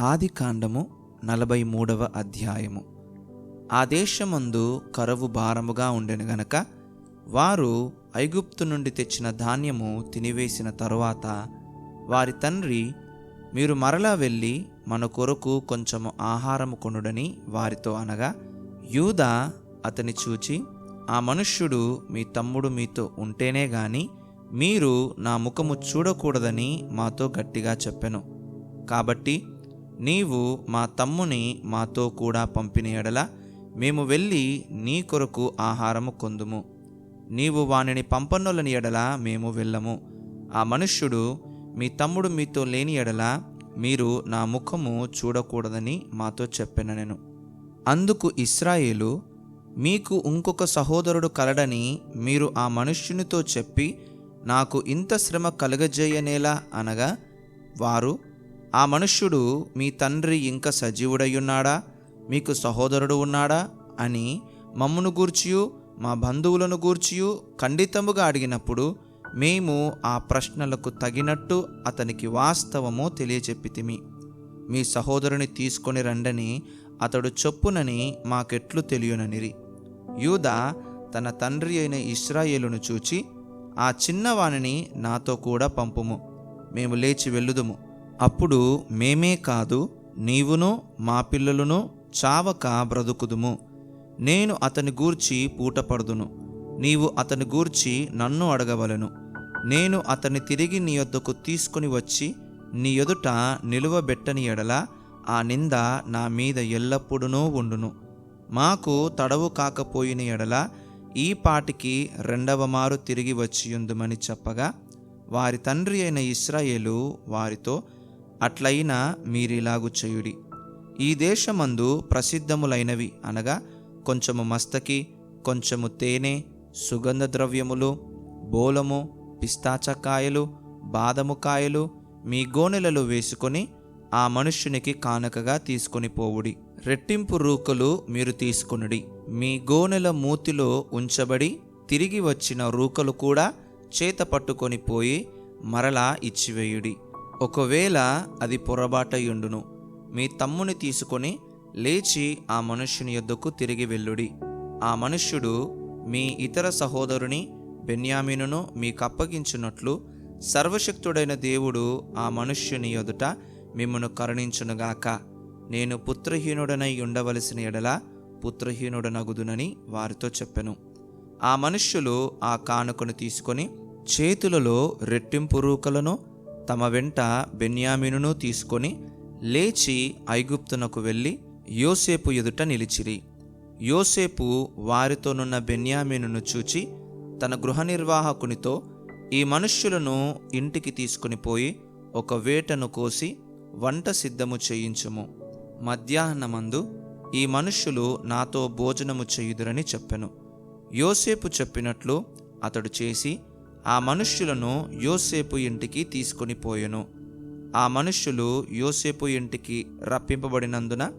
ఆది కాండము నలభై మూడవ అధ్యాయము. ఆ దేశమందు కరువు భారముగా ఉండెను గనక వారు ఐగుప్తు నుండి తెచ్చిన ధాన్యము తినివేసిన తరువాత వారి తండ్రి మీరు మరలా వెళ్ళి మన కొరకు కొంచెము ఆహారము కొనుడని వారితో అనగా యూదా అతని చూచి ఆ మనుష్యుడు మీ తమ్ముడు మీతో ఉంటేనే గాని మీరు నా ముఖము చూడకూడదని మాతో గట్టిగా చెప్పెను. కాబట్టి నీవు మా తమ్ముని మాతో కూడా పంపిన ఎడల మేము వెళ్ళి నీ కొరకు ఆహారము కొందుము. నీవు వానిని పంపనులని ఎడల మేము వెళ్ళము. ఆ మనుష్యుడు మీ తమ్ముడు మీతో లేని ఎడల మీరు నా ముఖము చూడకూడదని మాతో చెప్పిన నేను అందుకు ఇస్రాయేలు మీకు ఇంకొక సహోదరుడు కలడని మీరు ఆ మనుష్యునితో చెప్పి నాకు ఇంత శ్రమ కలుగజేయనేలా అనగా వారు ఆ మనుష్యుడు మీ తండ్రి ఇంకా సజీవుడయ్యున్నాడా? మీకు సహోదరుడు ఉన్నాడా? అని మమ్మును గూర్చియు మా బంధువులను గూర్చియు ఖండితముగా అడిగినప్పుడు మేము ఆ ప్రశ్నలకు తగినట్టు అతనికి వాస్తవము తెలియచెప్పితిమి. మీ సహోదరుని తీసుకొని రండని అతడు చొప్పునని మాకెట్లు తెలియననిరి. యూదా తన తండ్రి అయిన ఇస్రాయేలును చూచి ఆ చిన్నవానిని నాతో కూడా పంపుము. మేము లేచి వెళ్ళుదుము. అప్పుడు మేమే కాదు నీవును మా పిల్లలను చావక బ్రతుకుదుము. నేను అతని గూర్చి పూటపడుదును. నీవు అతని గూర్చి నన్ను అడగవలను. నేను అతన్ని తిరిగి నీ యొద్దకు తీసుకుని వచ్చి నీ ఎదుట నిలువబెట్టని ఎడల ఆ నింద నా మీద ఎల్లప్పుడూ ఉండును. మాకు తడవు కాకపోయిన ఎడల ఈ పాటికి రెండవ మారు తిరిగి వచ్చియుందుమని చెప్పగా వారి తండ్రి అయిన ఇస్రాయేలు వారితో అట్లయినా మీరిలాగు చేయుడి. ఈ దేశమందు ప్రసిద్ధములైనవి అనగా కొంచెము మస్తకి కొంచెము తేనె సుగంధ ద్రవ్యములు బోలము పిస్తాచకాయలు బాదము కాయలు మీ గోనెలలో వేసుకొని ఆ మనుష్యునికి కానుకగా తీసుకొని పోవుడి. రెట్టింపు రూకలు మీరు తీసుకొనుడి. మీ గోనెల మూతిలో ఉంచబడి తిరిగి వచ్చిన రూకలు కూడా చేత పట్టుకొని పోయి మరలా ఇచ్చివేయుడి. ఒకవేళ అది పొరబాటయుండును మీ తమ్ముని తీసుకొని లేచి ఆ మనుష్యుని యొద్దకు తిరిగి వెళ్ళుడి. ఆ మనుష్యుడు మీ ఇతర సహోదరుని బెన్యామీనును మీకు అప్పగించినట్లు సర్వశక్తుడైన దేవుడు ఆ మనుష్యుని ఎదుట మిమ్మను కరుణించునుగాక నేను పుత్రహీనుడనై ఉండవలసిన ఎడల పుత్రహీనుడనగుదునని వారితో చెప్పెను. ఆ మనుష్యులు ఆ కానుకను తీసుకొని చేతులలో రెట్టింపు రూకలను తమ వెంట బెన్యామీనును తీసుకొని లేచి ఐగుప్తునకు వెళ్ళి యోసేపు ఎదుట నిలిచిరి. యోసేపు వారితోనున్న బెన్యామీనును చూచి తన గృహ నిర్వాహకునితో ఈ మనుష్యులను ఇంటికి తీసుకుని పోయి ఒక వేటను కోసి వంట సిద్ధము చేయించుము. మధ్యాహ్నమందు ఈ మనుష్యులు నాతో భోజనము చేయుదురని చెప్పెను. యోసేపు చెప్పినట్లు అతడు చేసి ఆ మనుష్యులను యోసేపు ఇంటికి తీసుకొని పోయెను. ఆ మనుష్యులు యోసేపు ఇంటికి రప్పింపబడినందున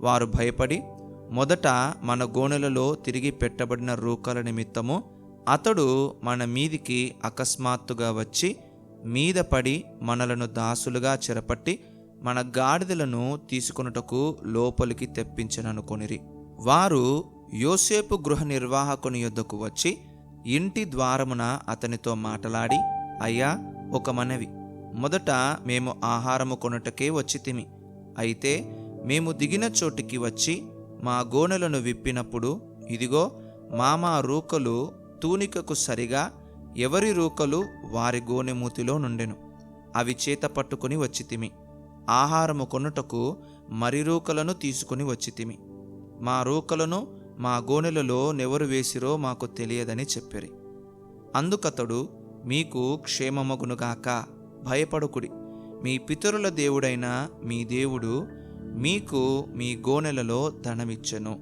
వారు భయపడి మొదట మన గోనెలలో తిరిగి పెట్టబడిన రూకల నిమిత్తము అతడు మన మీదికి అకస్మాత్తుగా వచ్చి మీద పడి మనలను దాసులుగా చెరపట్టి మన గాడిదలను తీసుకొనుటకు లోపలికి తెప్పించననుకొనిరి. వారు యోసేపు గృహ నిర్వాహకుని యొద్దకు వచ్చి ఇంటి ద్వారమున అతనితో మాటలాడి అయ్యా ఒక మనవి. మొదట మేము ఆహారము కొనుటకే వచ్చితిమి అయితే మేము దిగిన చోటికి వచ్చి మా గోనెలను విప్పినప్పుడు ఇదిగో మామా రూకలు తూనికకు సరిగా ఎవరి రూకలు వారి గోనెమూతిలో నుండెను. అవి చేత పట్టుకుని వచ్చితిమి ఆహారము కొనుటకు మరి రూకలను తీసుకుని వచ్చితిమి మా రూకలను మా గోనెలలో నెవరు వేసిరో మాకు తెలియదని చెప్పిరి. అందుకతడు మీకు క్షేమమగునుగాక భయపడుకుడి. మీ పితరుల దేవుడైన మీ దేవుడు మీకు మీ గోనెలలో ధనమిచ్చెను.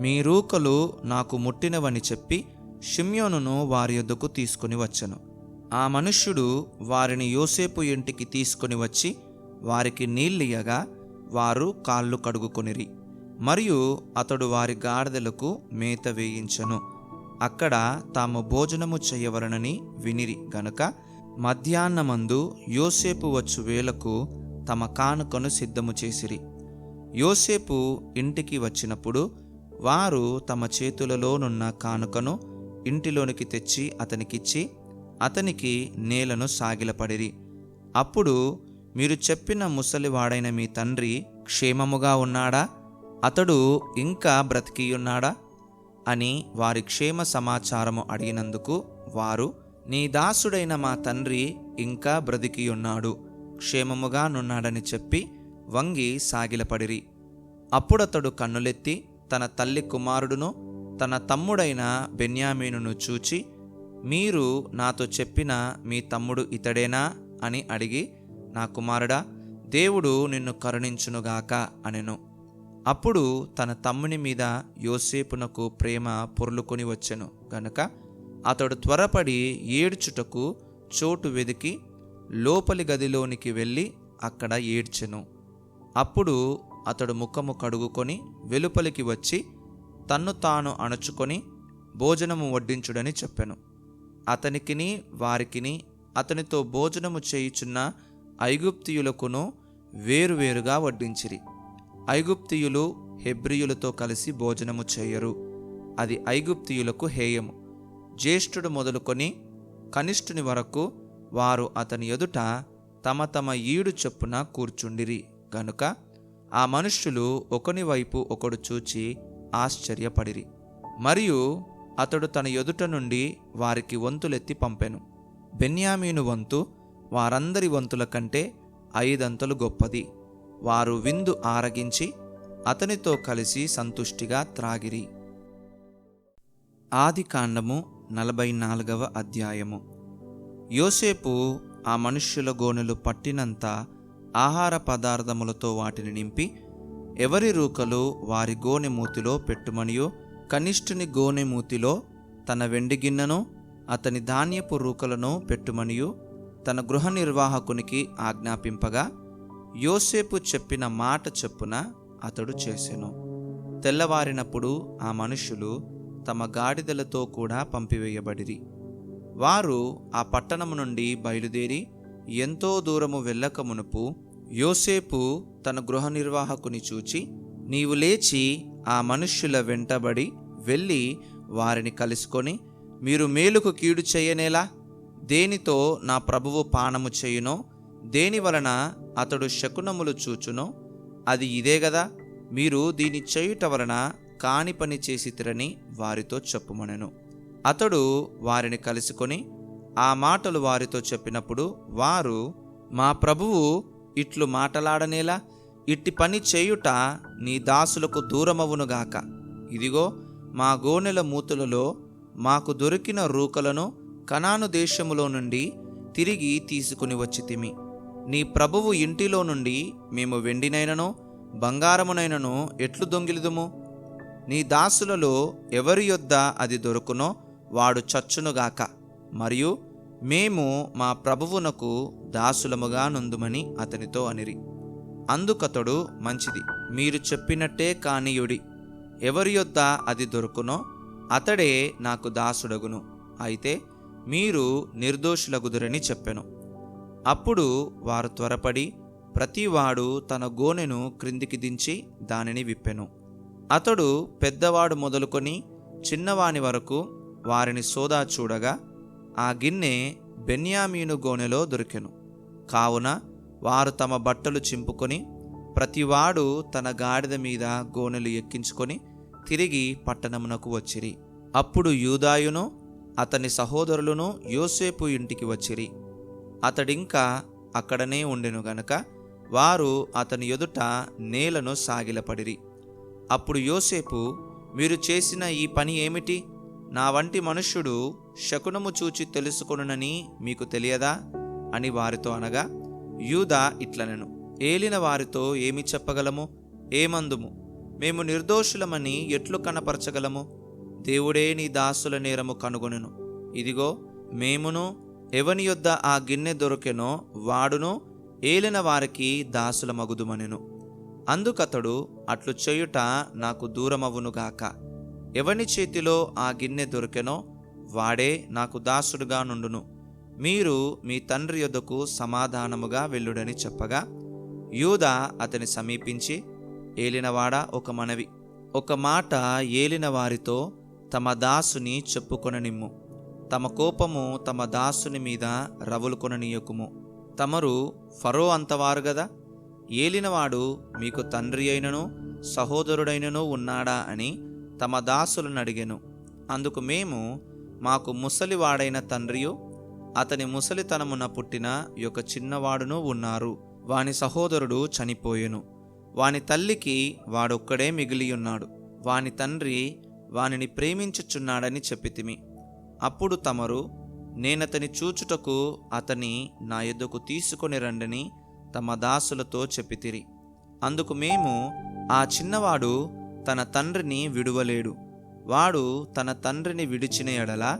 మీ రూకలు నాకు ముట్టినవని చెప్పి షిమ్యోనును వారి యొద్దకు తీసుకుని వచ్చెను. ఆ మనుష్యుడు వారిని యోసేపు ఇంటికి తీసుకుని వచ్చి వారికి నీళ్ళియగా వారు కాళ్ళు కడుగుకొనిరి. మరియు అతడు వారి గాడిదలకు మేత వేయించను. అక్కడ తాము భోజనము చేయవలనని వినిరి గనుక మధ్యాహ్నమందు యోసేపు వచ్చు వేళకు తమ కానుకను సిద్ధము చేసిరి. యోసేపు ఇంటికి వచ్చినప్పుడు వారు తమ చేతులలోనున్న కానుకను ఇంటిలోనికి తెచ్చి అతనికిచ్చి అతనికి నేలను సాగిలపడిరి. అప్పుడు మీరు చెప్పిన ముసలివాడైన మీ తండ్రి క్షేమముగా ఉన్నాడా? అతడు ఇంకా బ్రతికియున్నాడా? అని వారి క్షేమ సమాచారము అడిగినందుకు వారు నీ దాసుడైన మా తండ్రి ఇంకా బ్రతికియున్నాడు క్షేమముగా నున్నాడని చెప్పి వంగి సాగిలపడిరి. అప్పుడతడు కన్నులెత్తి తన తల్లి కుమారుడును తన తమ్ముడైన బెన్యామీనును చూచి మీరు నాతో చెప్పిన మీ తమ్ముడు ఇతడేనా? అని అడిగి నా కుమారుడా దేవుడు నిన్ను కరుణించునుగాక అనెను. అప్పుడు తన తమ్ముని మీద యోసేపునకు ప్రేమ పొర్లుకొని వచ్చెను గనుక అతడు త్వరపడి ఏడ్చుటకు చోటు వెదికి లోపలి గదిలోనికి వెళ్ళి అక్కడ ఏడ్చెను. అప్పుడు అతడు ముఖము కడుగుకొని వెలుపలికి వచ్చి తన్ను తాను అణుచుకొని భోజనము వడ్డించుడని చెప్పెను. అతనికిని వారికిని అతనితో భోజనము చేయుచున్న ఐగుప్తియులకును వేరువేరుగా వడ్డించిరి. ఐగుప్తియులు హెబ్రియులతో కలిసి భోజనము చేయరు. అది ఐగుప్తియులకు హేయము. జ్యేష్ఠుడు మొదలుకొని కనిష్ఠుని వరకు వారు అతని ఎదుట తమ తమ ఈడు చొప్పున కూర్చుండిరి. గనుక ఆ మనుష్యులు ఒకని వైపు ఒకడు చూచి ఆశ్చర్యపడిరి. మరియు అతడు తన ఎదుట నుండి వారికి వంతులెత్తి పంపెను. బెన్యామీను వంతు వారందరి వంతుల కంటే ఐదంతలు గొప్పది. వారు విందు ఆరగించి అతనితో కలిసి సంతుష్టిగా త్రాగిరి. ఆది కాండము నలభై నాలుగవ అధ్యాయము. యోసేపు ఆ మనుష్యుల గోనెలు పట్టినంత ఆహార పదార్థములతో వాటిని నింపి ఎవరి రూకలు వారి గోనె మూతిలో పెట్టుమనియో కనిష్ఠుని గోనె మూతిలో తన వెండి గిన్నెను అతని ధాన్యపు రూకలను పెట్టుమనియు తన గృహ నిర్వాహకునికి ఆజ్ఞాపింపగా యోసేపు చెప్పిన మాట చెప్పున అతడు చేసెను. తెల్లవారినప్పుడు ఆ మనుషులు తమ గాడిదలతో కూడా పంపివేయబడిరి. వారు ఆ పట్టణము నుండి బయలుదేరి ఎంతో దూరము వెళ్ళక మునుపు యోసేపు తన గృహ నిర్వాహకుని చూచి నీవు లేచి ఆ మనుష్యుల వెంటబడి వెళ్ళి వారిని కలుసుకొని మీరు మేలుకు కీడు చేయనేలా? దేనితో నా ప్రభువు పానము చేయునో దేని వలన అతడు శకునములు చూచును అది ఇదే గదా మీరు దీని చేయుట వలన కాని పని చేసితిరని వారితో చెప్పుమనెను. అతడు వారిని కలుసుకొని ఆ మాటలు వారితో చెప్పినప్పుడు వారు మా ప్రభువు ఇట్లు మాటలాడనేలా ఇట్టి పని చేయుట నీ దాసులకు దూరమవునుగాక ఇదిగో మా గోనెల మూతులలో మాకు దొరికిన రూకలను కనాను దేశములో నుండి తిరిగి తీసుకుని వచ్చితిమి నీ ప్రభువు ఇంటిలో నుండి మేము వెండినైనను బంగారమునైనను ఎట్లు దొంగిలిదుము? నీ దాసులలో ఎవరి యొద్ద అది దొరుకునో వాడు చచ్చునుగాక మరియు మేము మా ప్రభువునకు దాసులముగా నుందుమని అతనితో అనిరి. అందుకతడు మంచిది మీరు చెప్పినట్టే కానీయుడి. ఎవరి యొద్ద అది దొరుకునో అతడే నాకు దాసుడగును. అయితే మీరు నిర్దోషులగుదురని చెప్పెను. అప్పుడు వారు త్వరపడి ప్రతివాడు తన గోనెను క్రిందికి దించి దానిని విప్పెను. అతడు పెద్దవాడు మొదలుకొని చిన్నవాని వరకు వారిని సోదా చూడగా ఆ గిన్నె బెన్యామీను గోనెలో దొరికెను. కావున వారు తమ బట్టలు చింపుకొని ప్రతివాడు తన గాడిద మీద గోనెలు ఎక్కించుకొని తిరిగి పట్టణమునకు వచ్చిరి. అప్పుడు యూదాయును అతని సహోదరులను యోసేపు ఇంటికి వచ్చిరి. అతడింకా అక్కడనే ఉండెను గనుక వారు అతని ఎదుట నేలను సాగిలపడిరి. అప్పుడు యోసేపు మీరు చేసిన ఈ పని ఏమిటి? నా వంటి మనుష్యుడు శకునము చూచి తెలుసుకొనునని మీకు తెలియదా? అని వారితో అనగా యూదా ఇట్లనెను ఏలిన వారితో ఏమి చెప్పగలము? ఏమందుము? మేము నిర్దోషులమని ఎట్లు కనపరచగలము? దేవుడే నీ దాసుల నేరము కనుగొనెను. ఇదిగో మేమును ఎవని యొద్ద ఆ గిన్నె దొరికెనో వాడును ఏలిన వారికి దాసుల మగుదుమనెను అందుకతడు అట్లు చేయుట నాకు దూరమవునుగాక ఎవని చేతిలో ఆ గిన్నె దొరికెనో వాడే నాకు దాసుడుగా నుండును. మీరు మీ తండ్రి యొద్దకు సమాధానముగా వెళ్ళుడని చెప్పగా యూదా అతని సమీపించి ఏలినవాడా ఒక మనవి. ఒక మాట ఏలిన వారితో తమ దాసుని చెప్పుకొననిమ్ము. తమ కోపము తమ దాసుని మీద రవులుకొననీయకుము. తమరు ఫరో అంతవారు గదా? ఏలినవాడు మీకు తండ్రి అయినను సహోదరుడైనను ఉన్నాడా అని తమ దాసులను అడిగెను. అందుకు మేము మాకు ముసలివాడైన తండ్రియు అతని ముసలితనమున పుట్టిన యొక్క చిన్నవాడును ఉన్నారు. వాని సహోదరుడు చనిపోయెను. వాని తల్లికి వాడొక్కడే మిగిలియున్నాడు. వాని తండ్రి వానిని ప్రేమించుచున్నాడని చెప్పితిమి. అప్పుడు తమరు నేనతని చూచుటకు అతని నా ఎద్దుకు తీసుకొని రండని తమ దాసులతో చెప్పితిరి. అందుకు మేము ఆ చిన్నవాడు తన తండ్రిని విడువలేడు. వాడు తన తండ్రిని విడిచిన ఎడల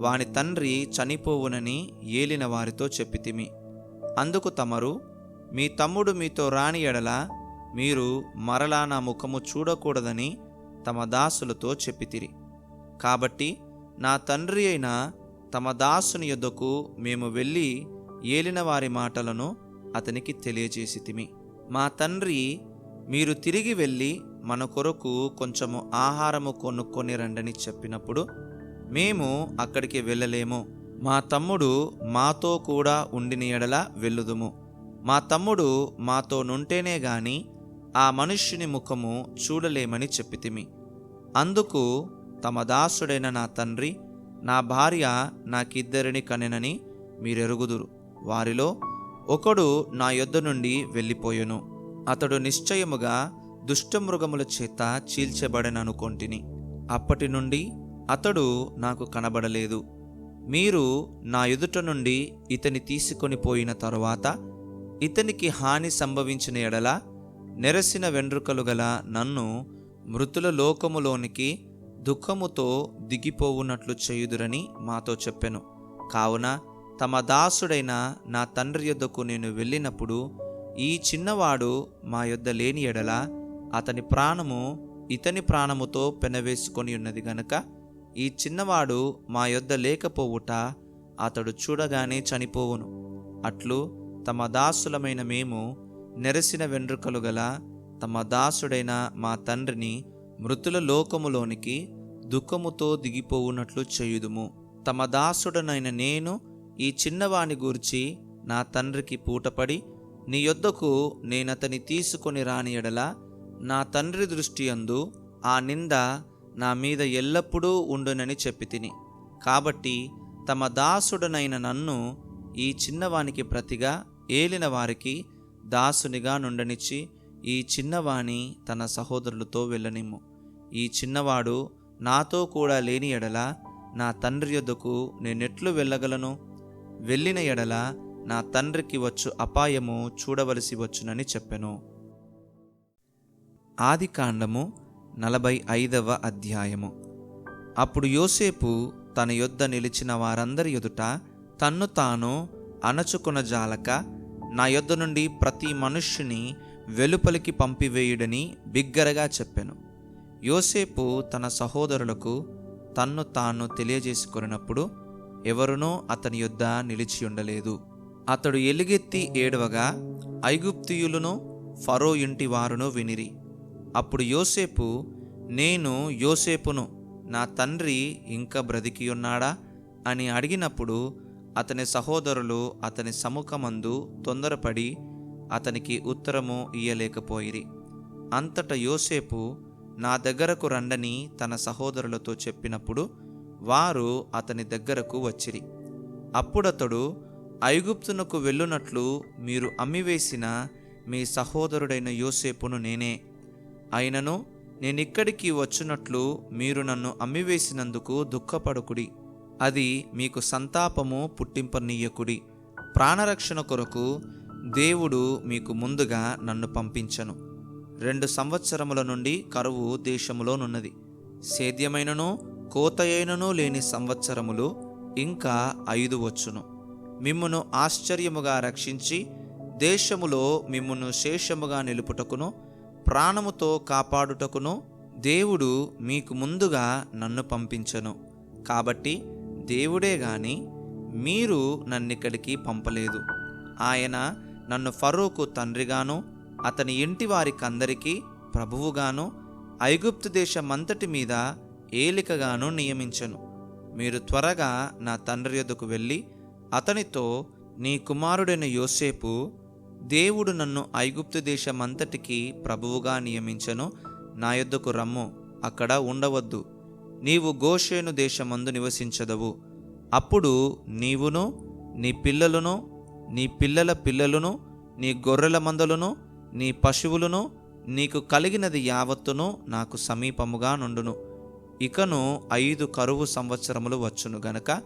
వాని తండ్రి చనిపోవునని ఏలిన వారితో చెప్పితిమి. అందుకు తమరు మీ తమ్ముడు మీతో రాని ఎడల మీరు మరలా నా ముఖము చూడకూడదని తమ దాసులతో చెప్పితిరి. కాబట్టి నా తండ్రి అయిన తమ దాసుని యొద్దకు మేము వెళ్ళి ఏలిన వారి మాటలను అతనికి తెలియజేసితిమి. మా తండ్రి మీరు తిరిగి వెళ్ళి మన కొరకు కొంచెము ఆహారము కొనుక్కొని రండని చెప్పినప్పుడు మేము అక్కడికి వెళ్ళలేము. మా తమ్ముడు మాతో కూడా ఉండిన ఎడల వెళ్ళుదుము. మా తమ్ముడు మాతో నుంటేనే గాని ఆ మనుష్యుని ముఖము చూడలేమని చెప్పితిమి. అందుకు తమ దాసుడైన నా తండ్రి నా భార్య నాకిద్దరిని కనెనని మీరెరుగుదురు. వారిలో ఒకడు నా యొద్ద నుండి వెళ్ళిపోయెను. అతడు నిశ్చయముగా దుష్టమృగముల చేత చీల్చబడననుకొంటిని. అప్పటి నుండి అతడు నాకు కనబడలేదు. మీరు నా ఎదుట నుండి ఇతని తీసుకొని పోయిన తరువాత ఇతనికి హాని సంభవించిన ఎడల నెరసిన వెండ్రుకలు గల నన్ను మృతుల లోకములోనికి దుఃఖముతో దిగిపోవునట్లు చేయుదురని మాతో చెప్పెను. కావున తమ దాసుడైన నా తండ్రి యొద్దకు నేను వెళ్ళినప్పుడు ఈ చిన్నవాడు మా యొద్ద లేని ఎడల అతని ప్రాణము ఇతని ప్రాణముతో పెనవేసుకొని ఉన్నది గనుక ఈ చిన్నవాడు మా యొద్ద లేకపోవుట అతడు చూడగానే చనిపోవును. అట్లు తమ దాసులమైన మేము నెరసిన వెండ్రుకలు గల తమ దాసుడైన మా తండ్రిని మృతుల లోకములోనికి దుఃఖముతో దిగిపోవునట్లు చేయుదుము. తమ దాసుడనైన నేను ఈ చిన్నవాని గూర్చి నా తండ్రికి పూటపడి నీ యొద్దకు నేనతని తీసుకొని రాని ఎడల నా తండ్రి దృష్టి అందు ఆ నింద నా మీద ఎల్లప్పుడూ ఉండునని చెప్పి తిని కాబట్టి తమ దాసుడనైన నన్ను ఈ చిన్నవానికి ప్రతిగా ఏలిన వారికి దాసునిగా నుండనిచ్చి ఈ చిన్నవాణి తన సహోదరులతో వెళ్ళనిమ్ము. ఈ చిన్నవాడు నాతో కూడా లేని ఎడల నా తండ్రి యొద్దకు నేనెట్లు వెళ్ళగలను? వెళ్ళిన ఎడల నా తండ్రికి వచ్చు అపాయము చూడవలసి వచ్చునని చెప్పెను. ఆదికాండము నలభై ఐదవ అధ్యాయము. అప్పుడు యోసేపు తన యొద్ద నిలిచిన వారందరి ఎదుట తన్ను తాను అణచుకున జాలక నా యొద్ద నుండి ప్రతి మనుష్యుని వెలుపలికి పంపివేయుడని బిగ్గరగా చెప్పాను. యోసేపు తన సహోదరులకు తన్ను తాను తెలియజేసుకున్నప్పుడు ఎవరునూ అతని యొద్ద నిలిచి ఉండలేదు. అతడు ఎలుగెత్తి ఏడవగా ఐగుప్తియులను ఫరో ఇంటి వారును వినిరి. అప్పుడు యోసేపు నేను యోసేపును నా తండ్రి ఇంకా బ్రతికియున్నాడా? అని అడిగినప్పుడు అతని సహోదరులు అతని సముఖమందు తొందరపడి అతనికి ఉత్తరము ఇయ్యలేకపోయిరి. అంతట యోసేపు నా దగ్గరకు రండని తన సహోదరులతో చెప్పినప్పుడు వారు అతని దగ్గరకు వచ్చిరి. అప్పుడతడు ఐగుప్తునకు వెళ్ళునట్లు మీరు అమ్మివేసిన మీ సహోదరుడైన యోసేపును నేనే. అయినను నేనిక్కడికి వచ్చినట్లు మీరు నన్ను అమ్మివేసినందుకు దుఃఖపడుకుడి. అది మీకు సంతాపము పుట్టింపనీయకుడి ప్రాణరక్షణ కొరకు దేవుడు మీకు ముందుగా నన్ను పంపించను. రెండు సంవత్సరముల నుండి కరువు దేశములోనున్నది. సేద్యమైనను కోతయైనను లేని సంవత్సరములు ఇంకా ఐదు వచ్చును. మిమ్మును ఆశ్చర్యముగా రక్షించి దేశములో మిమ్మును శేషముగా నిలుపుటకును ప్రాణముతో కాపాడుటకును దేవుడు మీకు ముందుగా నన్ను పంపించను. కాబట్టి దేవుడే గాని మీరు నన్నిక్కడికి పంపలేదు. ఆయన నన్ను ఫరూకు తండ్రిగాను అతని ఇంటి వారికందరికీ ప్రభువుగాను ఐగుప్తు దేశమంతటి మీద ఏలికగాను నియమించను. మీరు త్వరగా నా తండ్రి యొద్దకు వెళ్ళి అతనితో నీ కుమారుడైన యోసేపు దేవుడు నన్ను ఐగుప్తు దేశమంతటికి ప్రభువుగా నియమించను. నా యొద్దకు రమ్ము అక్కడ ఉండవద్దు. నీవు గోషేను దేశమందు నివసించదవు. అప్పుడు నీవును నీ పిల్లలను నీ పిల్లల పిల్లలను నీ గొర్రెల మందలను నీ పశువులను నీకు కలిగినది యావత్తును నాకు సమీపముగా నుండును. ఇకను ఐదు కరువు సంవత్సరములు వచ్చును గనక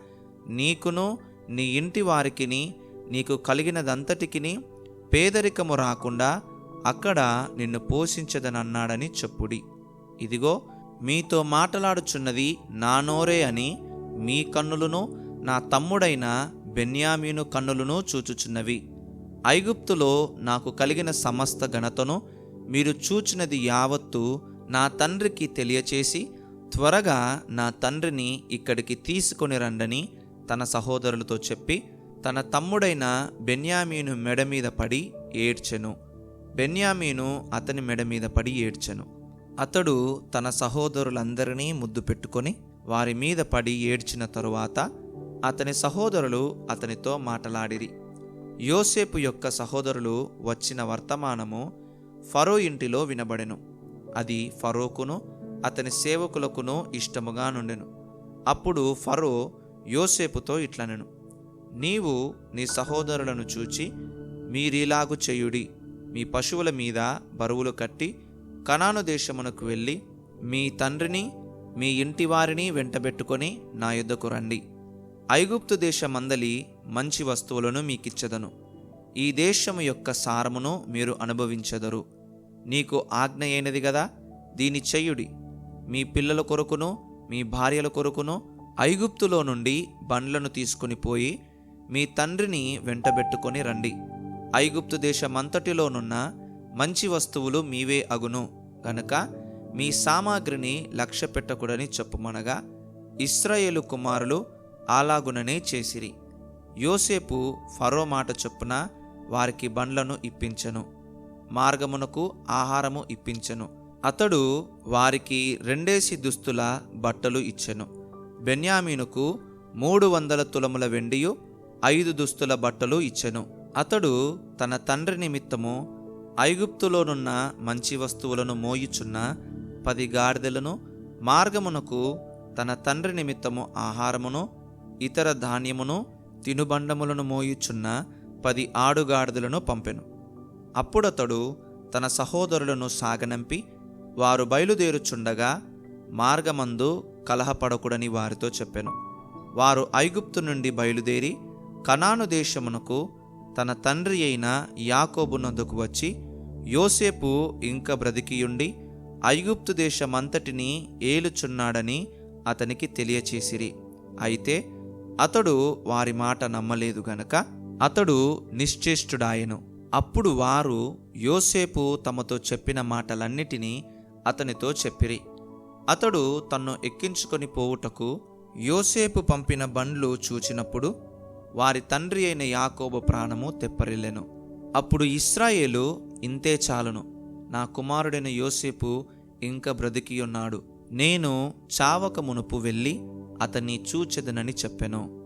నీకును నీ ఇంటి వారికిని నీకు కలిగినదంతటికిని పేదరికము రాకుండా అక్కడ నిన్ను పోషించదనన్నాడని చెప్పుడి. ఇదిగో మీతో మాటలాడుచున్నది నా నోరే అని మీ కన్నులను నా తమ్ముడైన బెన్యామీను కన్నులను చూచుచున్నవి. ఐగుప్తులో నాకు కలిగిన సమస్త ఘనతను మీరు చూచినది యావత్తు నా తండ్రికి తెలియచేసి త్వరగా నా తండ్రిని ఇక్కడికి తీసుకొని రండని తన సహోదరులతో చెప్పి తన తమ్ముడైన బెన్యామీను మెడ మీద పడి ఏడ్చెను. బెన్యామీను అతని మెడ మీద పడి ఏడ్చెను. అతడు తన సహోదరులందరినీ ముద్దు పెట్టుకొని వారి మీద పడి ఏడ్చిన తరువాత అతని సహోదరులు అతనితో మాటలాడిరి. యోసేపు యొక్క సహోదరులు వచ్చిన వర్తమానము ఫరో ఇంటిలో వినబడెను. అది ఫరోకును అతని సేవకులకును ఇష్టముగా నుండెను. అప్పుడు ఫరో యోసేపుతో ఇట్లనెను నీవు నీ సహోదరులను చూచి మీరిలాగు చేయుడి. మీ పశువుల మీద బరువులు కట్టి కనాను దేశమునకు వెళ్ళి మీ తండ్రిని మీ ఇంటి వారిని వెంటబెట్టుకొని నా యుద్ధకు రండి. ఐగుప్తు దేశమందలి మంచి వస్తువులను మీకిచ్చదను. ఈ దేశము యొక్క సారమును మీరు అనుభవించెదరు. నీకు ఆజ్ఞ అయినది కదా దీని చెయ్యుడి మీ పిల్లల కొరకును మీ భార్యల కొరకును ఐగుప్తులో నుండి బండ్లను తీసుకుని పోయి మీ తండ్రిని వెంటబెట్టుకొని రండి. ఐగుప్తు దేశమంతటిలోనున్న మంచి వస్తువులు మీవే అగును. గనుక మీ సామాగ్రిని లక్ష్య పెట్టకూడని చెప్పుమనగా ఇస్రాయేలు కుమారులు అలాగుననే చేసిరి. యోసేపు ఫరో మాట చొప్పున వారికి బండ్లను ఇప్పించెను. మార్గమునకు ఆహారము ఇప్పించను. అతడు వారికి రెండేసి దుస్తుల బట్టలు ఇచ్చెను. బెన్యామీనుకు మూడు వందల తులముల వెండియు ఐదు దుస్తుల బట్టలు ఇచ్చెను. అతడు తన తండ్రి నిమిత్తము ఐగుప్తులోనున్న మంచి వస్తువులను మోయుచున్న పది గాడిదలను మార్గమునకు తన తండ్రి నిమిత్తము ఆహారమును ఇతర ధాన్యమును తినుబండములను మోయుచున్న పది ఆడుగాడిదలను పంపెను. అప్పుడతడు తన సహోదరులను సాగనంపి వారు బయలుదేరుచుండగా మార్గమందు కలహపడకూడని వారితో చెప్పెను. వారు ఐగుప్తు నుండి బయలుదేరి కనాను దేశమునకు తన తండ్రి అయిన యాకోబునందుకు వచ్చి యోసేపు ఇంక బ్రతికియుండి ఐగుప్తు దేశమంతటిని ఏలుచున్నాడని అతనికి తెలియచేసిరి. అయితే అతడు వారి మాట నమ్మలేదు గనక అతడు నిశ్చేష్టుడాయెను. అప్పుడు వారు యోసేపు తమతో చెప్పిన మాటలన్నిటినీ అతనితో చెప్పిరి. అతడు తన్ను ఎక్కించుకొని పోవుటకు యోసేపు పంపిన బండ్లు చూచినప్పుడు వారి తండ్రి అయిన యాకోబు ప్రాణము తెప్పరిల్లెను. అప్పుడు ఇస్రాయేలు ఇంతే చాలును. నా కుమారుడైన యోసేపు ఇంకా బ్రతికియున్నాడు. నేను చావక మునుపు వెళ్ళి అతన్ని చూచెదనని చెప్పెను.